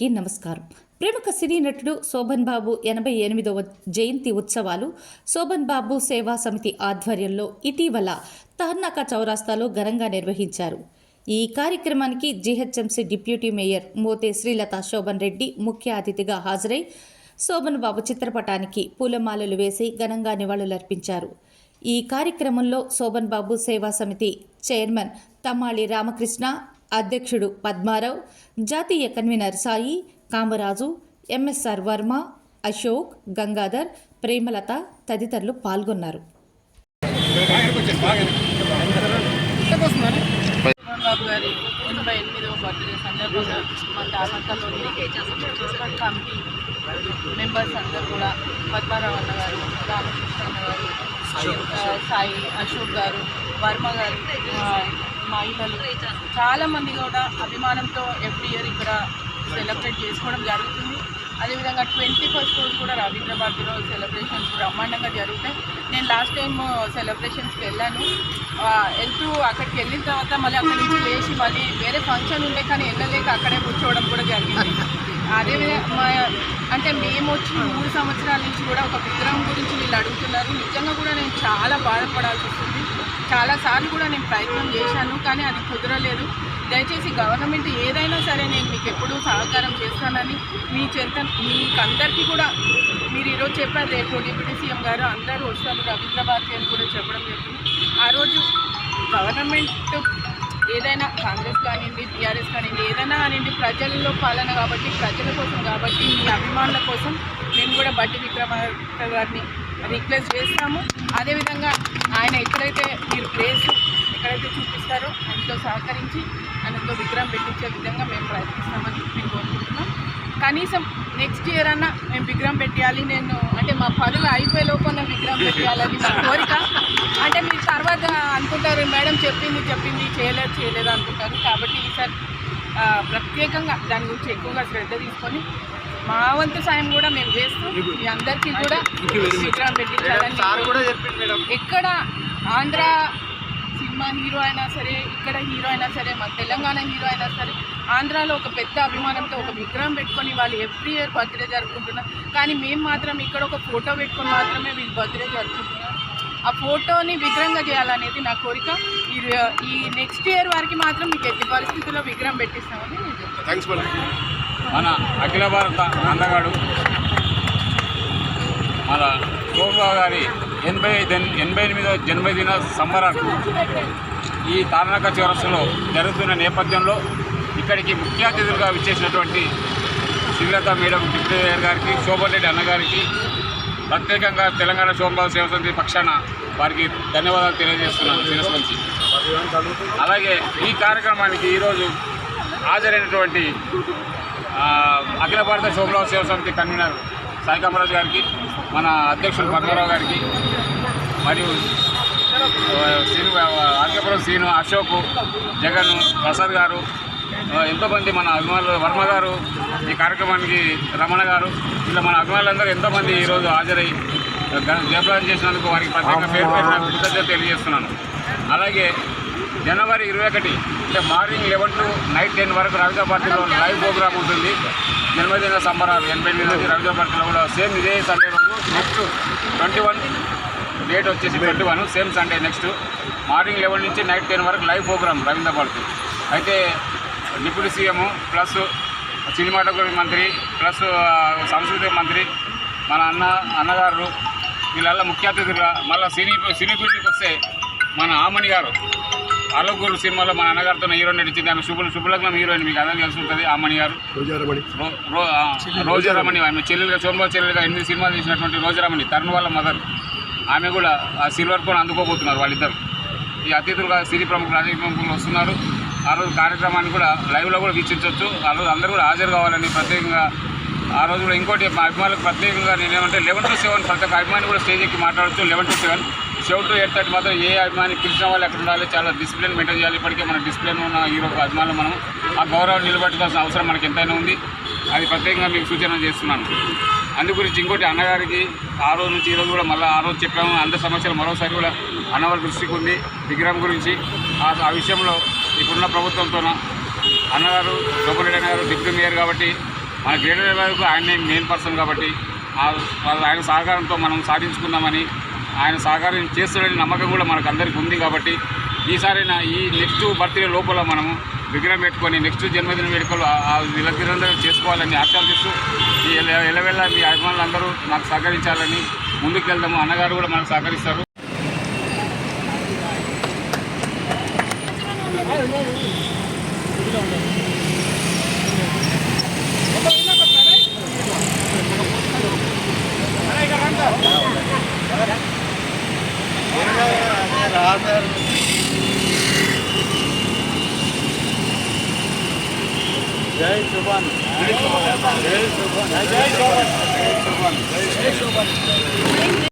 అందరికీ నమస్కారం. ప్రముఖ సినీ నటుడు శోభన్ బాబు ఎనభై ఎనిమిదవ జయంతి ఉత్సవాలు శోభన్ బాబు సేవా సమితి ఆధ్వర్యంలో ఇటీవల తార్నాక చౌరాస్తాలో ఘనంగా నిర్వహించారు. ఈ కార్యక్రమానికి GHMC deputy mayor Mothe Srilatha Shobhan Reddy ముఖ్య అతిథిగా హాజరై శోభన్ బాబు చిత్రపటానికి పూలమాలలు వేసి ఘనంగా నివాళులర్పించారు. ఈ కార్యక్రమంలో శోభన్ బాబు సేవా సమితి చైర్మన్ తమ్మాళి రామకృష్ణ అధ్యక్షుడు పద్మారావు జాతీయ కన్వీనర్ సాయి కామరాజు ఎంఎస్ఆర్ వర్మ అశోక్ గంగాధర్ ప్రేమలత తదితరులు పాల్గొన్నారు మోహన్ గారి ఎనభై ఎనిమిదవ బర్త్డే సందర్భంగా మా తాలూకాలోని కమిటీ మెంబర్స్ అందరూ కూడా పద్మారావు అన్న గారు రామకృష్ణ అన్న గారు సాయి అశోక్ గారు వర్మ గారు మహిళలు. చాలామంది కూడా అభిమానంతో ఎవ్రీ ఇయర్ ఇక్కడ సెలబ్రేట్ చేసుకోవడం జరుగుతుంది. అదేవిధంగా ట్వంటీ ఫస్ట్ రోజు కూడా రవీంద్ర భారతి సెలబ్రేషన్స్ బ్రహ్మాండంగా జరుగుతాయి. నేను లాస్ట్ టైం సెలబ్రేషన్స్కి వెళ్ళాను. వెళ్తూ అక్కడికి వెళ్ళిన తర్వాత మళ్ళీ అక్కడి నుంచి లేచి మళ్ళీ వేరే ఫంక్షన్ ఉండే కానీ వెళ్ళలేక అక్కడే కూర్చోవడం కూడా జరిగింది. అదేవిధంగా మా అంటే మేము వచ్చి మూడు సంవత్సరాల నుంచి కూడా ఒక విగ్రహం గురించి వీళ్ళు అడుగుతున్నారు. నిజంగా కూడా నేను చాలా బాధపడాల్సి వస్తుంది. చాలాసార్లు కూడా నేను ప్రయత్నం చేశాను కానీ అది కుదరలేదు. దయచేసి గవర్నమెంట్ ఏదైనా సరే నేను మీకు ఎప్పుడూ సహకారం చేస్తానని మీ చెంత మీకందరికీ కూడా మీరు ఈరోజు చెప్పారు రేపు డిప్యూటీ సీఎం గారు అందరూ వస్తారు రవీంద్ర భారతి అని కూడా చెప్పడం జరిగింది. ఆ రోజు గవర్నమెంట్ ఏదైనా కాంగ్రెస్ కానివ్వండి టీఆర్ఎస్ కానివ్వండి ఏదైనా కానివ్వండి ప్రజల్లో పాలన కాబట్టి ప్రజల కోసం కాబట్టి మీ అభిమానుల కోసం మేము కూడా బట్టి విక్రమార్క గారిని రిక్వెస్ట్ చేస్తాము. అదేవిధంగా ఆయన ఎక్కడైతే మీరు ప్లేస్ ఎక్కడైతే చూపిస్తారో అందులో సహకరించి ఆయనతో విగ్రహం పెట్టించే విధంగా మేము ప్రయత్నిస్తామని మేము కోరుకుంటున్నాం. కనీసం నెక్స్ట్ ఇయర్ అన్నా మేము విగ్రహం పెట్టాలి నేను అంటే మా పనులు అయిపోయే లోపల విగ్రహం పెట్టాలని మా కోరిక. అంటే మీరు తర్వాత అనుకుంటారు మేడం చెప్పింది చెప్పింది చేయలేదు చేయలేదు అనుకుంటారు. కాబట్టి ఈసారి ప్రత్యేకంగా దాని గురించి ఎక్కువగా శ్రద్ధ తీసుకొని మా వంతు సాయం కూడా మేము చేస్తూ మీ అందరికీ కూడా విగ్రహం పెట్టించాలని ఎక్కడ ఆంధ్ర సినిమా హీరో అయినా సరే ఇక్కడ హీరో అయినా సరే మన తెలంగాణ హీరో అయినా సరే ఆంధ్రాలో ఒక పెద్ద అభిమానంతో ఒక విగ్రహం పెట్టుకొని వాళ్ళు ఎవ్రీ ఇయర్ బర్త్డే జరుపుకుంటున్నారు. కానీ మేము మాత్రం ఇక్కడ ఒక ఫోటో పెట్టుకొని మాత్రమే వీళ్ళు బర్త్డే జరుపుకుంటున్నారు. ఆ ఫోటోని విగ్రహంగా చేయాలనేది నా కోరిక. ఈ ఈ నెక్స్ట్ ఇయర్ వరకు మాత్రం మీకు ఎట్టి పరిస్థితుల్లో విగ్రహం పెట్టిస్తామని నేను. మన అఖిల భారత అందగాడు మన శోభరావు గారి ఎనభై ఎనభై ఎనిమిదవ జన్మదిన సంబరాలు. ఈ తారణక చౌరస్సులో జరుగుతున్న నేపథ్యంలో ఇక్కడికి ముఖ్య అతిథులుగా విచ్చేసినటువంటి శ్రీలత మేడం డిప్యూటీ గారికి శోభన్ రెడ్డి అన్నగారికి ప్రత్యేకంగా తెలంగాణ శోభరావు సేవ సమితి పక్షాన వారికి ధన్యవాదాలు తెలియజేస్తున్నాను. శిరస్సు నుంచి. అలాగే ఈ కార్యక్రమానికి ఈరోజు హాజరైనటువంటి అఖిల భారత శోభరావు సేవ సమితి కన్వీనర్ సాయి కామరాజు గారికి మన అధ్యక్షుడు పద్మరావు గారికి మరియు శ్రీను అఖిలపురం శ్రీను అశోక్ జగన్ ప్రసాద్ గారు ఎంతోమంది మన అభిమానులు వర్మ గారు ఈ కార్యక్రమానికి రమణ గారు ఇలా మన అభిమానులందరూ ఎంతోమంది ఈరోజు హాజరై ఘన- జయప్రదం చేసినందుకు వారికి ప్రత్యేక పేరు పేరున కృతజ్ఞత తెలియజేస్తున్నాను. అలాగే జనవరి ఇరవై ఒకటి అంటే morning eleven to night ten వరకు రవిగా పార్టీలో లైవ్ ప్రోగ్రామ్ ఉంటుంది. జన్మదిన సంబరాలు ఎనభై ఎనిమిది నుంచి రవిగా పార్టీలో కూడా సేమ్ ఇదే సండే రోజు. నెక్స్ట్ ట్వంటీ వన్ డేట్ వచ్చేసి twenty one same Sunday next morning eleven నుంచి నైట్ టెన్ వరకు లైవ్ ప్రోగ్రామ్ రవీంద్ర పార్టీ అయితే డిప్యూటీ సీఎం ప్లస్ సినిమాటోగ్రఫీ మంత్రి ప్లస్ ఆ, సాంస్కృతిక మంత్రి మన అన్న అన్నగారు వీళ్ళ ముఖ్య అతిథులుగా మళ్ళీ సినీ సినీ ఫీల్డ్కి వస్తే మన ఆమణి గారు. అలోగూరు సినిమాలో మన అన్నగారితో హీరోయిన్ నడిచింది ఆమె శుభ శుభలగ్నం హీరోయిన్ మీకు అందరికీ తెలిసి ఉంటుంది ఆమణి గారు. రోజారమణి. ఆమె చెల్లెలుగా సోమవా చెల్లెలుగా ఎనిమిది సినిమాలు తీసినటువంటి రోజారమణి తరుణ్ వాళ్ళ మదర్ ఆమె కూడా ఆ సిల్వర్ కోన్ అందుకోబోతున్నారు వాళ్ళిద్దరు. ఈ అతిథులుగా సినీ ప్రముఖులు అతిథి ప్రముఖులు వస్తున్నారు. ఆ రోజు కార్యక్రమాన్ని కూడా లైవ్లో కూడా వీక్షించవచ్చు. ఆ రోజు అందరూ కూడా హాజరు కావాలని ప్రత్యేకంగా ఆ రోజు కూడా ఇంకోటి మా అభిమానులకు ప్రత్యేకంగా నేనేమంటే లెవెన్ టు సెవెన్ ప్రతి ఒక్క అభిమాని కూడా స్టేజ్ ఎక్కి మాట్లాడచ్చు. Eleven to seven seven to eight మాత్రం ఏ అభిమాని పిలిచిన వాళ్ళు ఎక్కడ ఉండాలి? చాలా డిసిప్లిన్ మెయింటైన్ చేయాలి. ఇప్పటికే మన డిసిప్లిన్ ఉన్న హీరో అభిమానులు మనం. ఆ గౌరవం నిలబెట్టుకోవాల్సిన అవసరం మనకి ఎంతైనా ఉంది. అది ప్రత్యేకంగా మీకు సూచన చేస్తున్నాను. అందు గురించి ఇంకోటి అన్నగారికి ఆ రోజు నుంచి ఈరోజు కూడా మళ్ళీ ఆ రోజు చెప్పాము. అందరి సమస్యలు మరోసారి కూడా అన్నవారి దృష్టికి ఉంది. విగ్రహం గురించి ఆ విషయంలో ఇప్పుడున్న ప్రభుత్వంతో అన్నగారు సోమరెడ్డి అన్నగారు డిప్యూటీ మేయర్ కాబట్టి మన గ్రేటర్ వరకు ఆయనే మెయిన్ పర్సన్ కాబట్టి వాళ్ళ- ఆయన సహకారంతో మనం సాధించుకుందామని ఆయన సహకారం చేస్తాడని నమ్మకం కూడా మనకు అందరికీ ఉంది కాబట్టి ఈసారైనా ఈ నెక్స్ట్ బర్త్డే లోపల మనము విగ్రహం పెట్టుకొని నెక్స్ట్ జన్మదిన వేడుకలు ఆ- చేసుకోవాలని ఆకాంక్షిస్తూ ఈ ఎల- ఎలవెల్ల మీ అభిమానులందరూ నాకు సహకరించాలని ముందుకు వెళ్దాము అన్నగారు కూడా మనకు సహకరిస్తారు జై శుభాన్ జై శుభాన్ జై శుభాన్ జై శుభాన్ జై శుభాన్